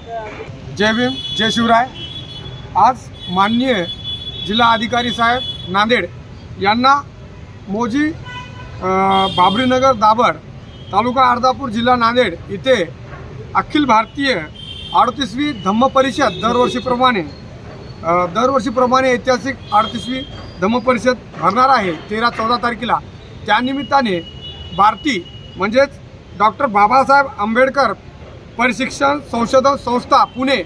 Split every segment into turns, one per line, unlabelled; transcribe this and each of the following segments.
जय भीम जय शिवराय. आज माननीय जिल्हा अधिकारी साहेब नांदेड यांना मोजी बाबरीनगर दाभड तालुका अर्धापूर जिल्हा नांदेड इथे अखिल भारतीय अडतीसवी धम्म परिषद दरवर्षीप्रमाणे दरवर्षीप्रमाणे ऐतिहासिक अडतीसवी धम्म परिषद भरणार आहे तेरा चौदा तारखेला. त्यानिमित्ताने भारती म्हणजेच डॉक्टर बाबासाहेब आंबेडकर प्रशिक्षण संशोधन संस्था पुणे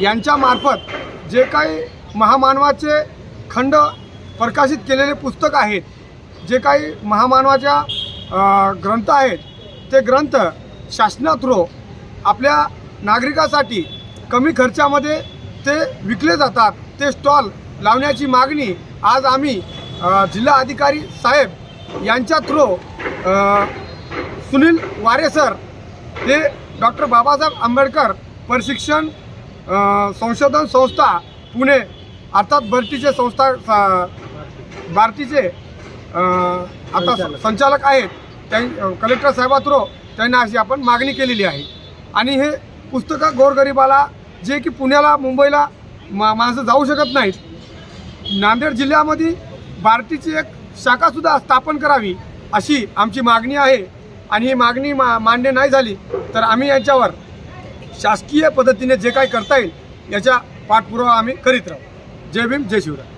यांच्यामार्फत जे काही महामानवाचे खंड प्रकाशित केलेले पुस्तक आहेत जे काही महामानवाच्या ग्रंथ आहेत ते ग्रंथ शासनाथ्रो आपल्या नागरिकासाठी कमी खर्चामध्ये ते विकले जातात. ते स्टॉल लावण्याची मागणी आज आम्ही जिल्हा अधिकारी साहेब यांच्या थ्रो सुनील वारे सर हे डॉक्टर बाबासाहेब आंबेडकर प्रशिक्षण संशोधन संस्था पुणे अर्थात भरतीचे संस्था स- भारतीचे आता संचालक. आहेत. त्या कलेक्टर साहेबाथ्रो त्यांना अशी आपण मागणी केलेली आहे. आणि हे पुस्तकं गोरगरिबाला जे की पुण्याला मुंबईला मा माणसं जाऊ शकत नाहीत. नांदेड जिल्ह्यामध्ये भारतीची एक शाखासुद्धा स्थापन करावी अशी आमची मागणी आहे. आणि ही मागणी मा मान्य नाही झाली तर आम्ही याच्यावर शासकीय पद्धतीने जे काही करता येईल याच्या पाठपुरावा आम्ही करीत राहू. जय भीम जय शिवराय.